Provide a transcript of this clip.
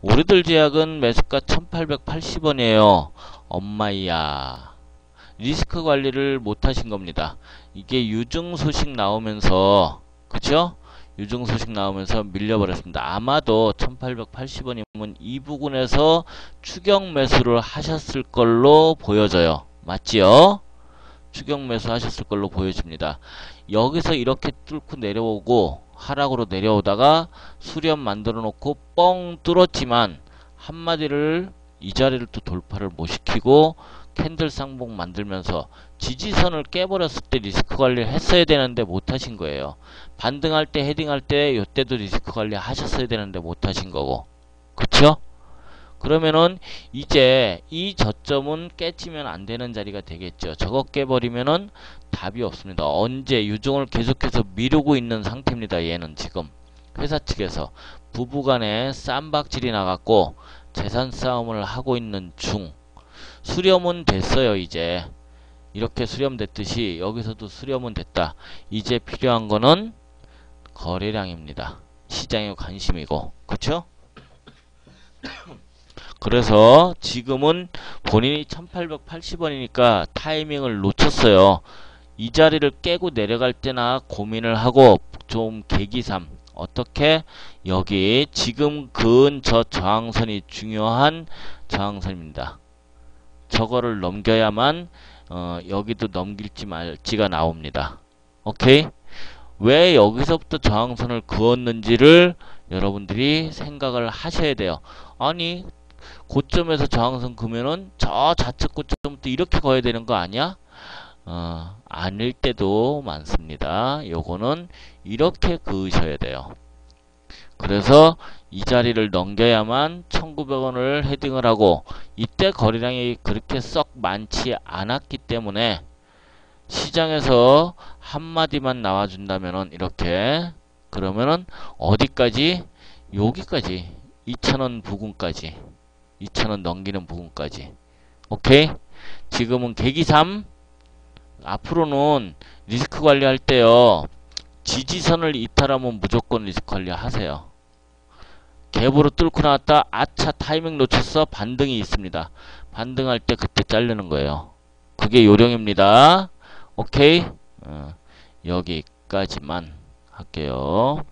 우리들 제약은 매수가 1880원이에요. 엄마야. 리스크 관리를 못 하신 겁니다. 이게 유증 소식 나오면서 그쵸? 유증 소식 나오면서 밀려버렸습니다. 아마도 1880원이면 이 부분에서 추격 매수를 하셨을 걸로 보여져요. 맞지요? 추격 매수 하셨을 걸로 보여집니다. 여기서 이렇게 뚫고 내려오고 하락으로 내려오다가 수렴 만들어 놓고 뻥 뚫었지만 한마디를 이 자리를 또 돌파를 못 시키고 캔들 쌍봉 만들면서 지지선을 깨버렸을 때 리스크 관리를 했어야 되는데 못 하신 거예요. 반등할 때 헤딩할 때 이때도 리스크 관리 하셨어야 되는데 못 하신 거고. 그쵸? 그러면은 이제 이 저점은 깨지면 안 되는 자리가 되겠죠. 저거 깨버리면은 답이 없습니다. 언제 유종을 계속해서 미루고 있는 상태입니다. 얘는 지금 회사 측에서 부부간에 쌈박질이 나갔고 재산 싸움을 하고 있는 중 수렴은 됐어요. 이제 이렇게 수렴됐듯이 여기서도 수렴은 됐다. 이제 필요한 거는 거래량입니다. 시장의 관심이고 그쵸? 그래서 지금은 본인이 1880원이니까 타이밍을 놓쳤어요. 이 자리를 깨고 내려갈 때나 고민을 하고 좀 계기삼 어떻게 여기 지금 그은 저 저항선이 중요한 저항선입니다. 저거를 넘겨야만 어, 여기도 넘길지 말지가 나옵니다. 오케이? 왜 여기서부터 저항선을 그었는지를 여러분들이 생각을 하셔야 돼요. 아니 고점에서 저항선 그면은 저 좌측 고점부터 이렇게 거야 되는 거 아니야? 어, 아닐 때도 많습니다. 요거는 이렇게 그으셔야 돼요. 그래서 이 자리를 넘겨야만 1900원을 헤딩을 하고 이때 거래량이 그렇게 썩 많지 않았기 때문에 시장에서 한마디만 나와준다면은 이렇게 그러면은 어디까지 여기까지 2,000원 부근까지 2,000원 넘기는 부분까지. 오케이? 지금은 계기 3 앞으로는 리스크 관리할 때요. 지지선을 이탈하면 무조건 리스크 관리 하세요. 갭으로 뚫고 나왔다. 아차 타이밍 놓쳤어 반등이 있습니다. 반등할 때 그때 자르는 거예요. 그게 요령입니다. 오케이? 어, 여기까지만 할게요